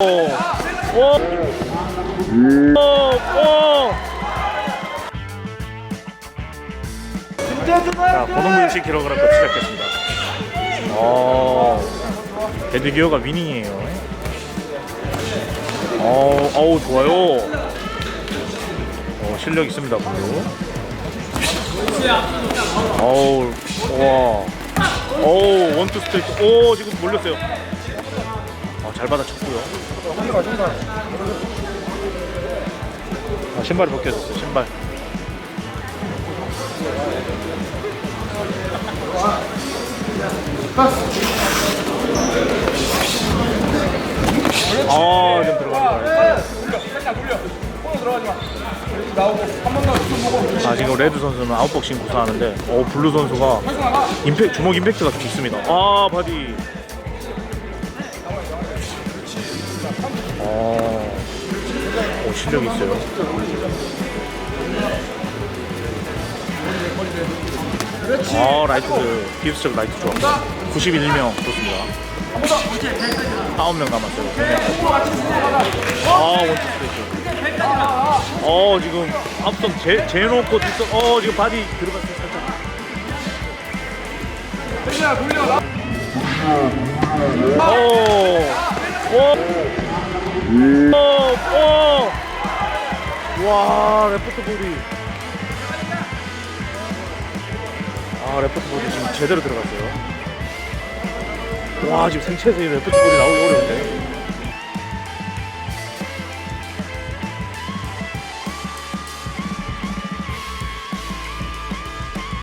오, 오, 오. 자, 고동물식 킬로그램 급 시작했습니다. 어, 데드기어가 위닝이에요. 어, 어우 좋아요. 어, 실력 있습니다, 분도. 어우, 와. 어우, 원투 스트레이트. 오, 지금 몰렸어요. 어, 잘 받아쳤고요. 아, 신발이 벗겨졌어요, 신발. 아, 좀 들어갑니다. 아, 지금 레드 선수는 아웃복싱 구사하는데, 어, 블루 선수가 임팩, 주먹 임팩트가 좀 있습니다. 아, 바디. 어, 오, 실력이 있어요. 아, 라이트, 깁스적 라이트 좋아. 91명 좋습니다. 9명 남았어요. 2명. 아, 원투 스트레이트. 어, 지금 앞선 재, 재놓고 뒷선, 어, 지금 바디 들어갔어요, 살짝. 오, 오, 오, 오. 와, 레프트 볼이. 아, 레프트 볼이 지금 제대로 들어갔어요. 와, 지금 생체에서 이 레프트 볼이 나오기 어려운데.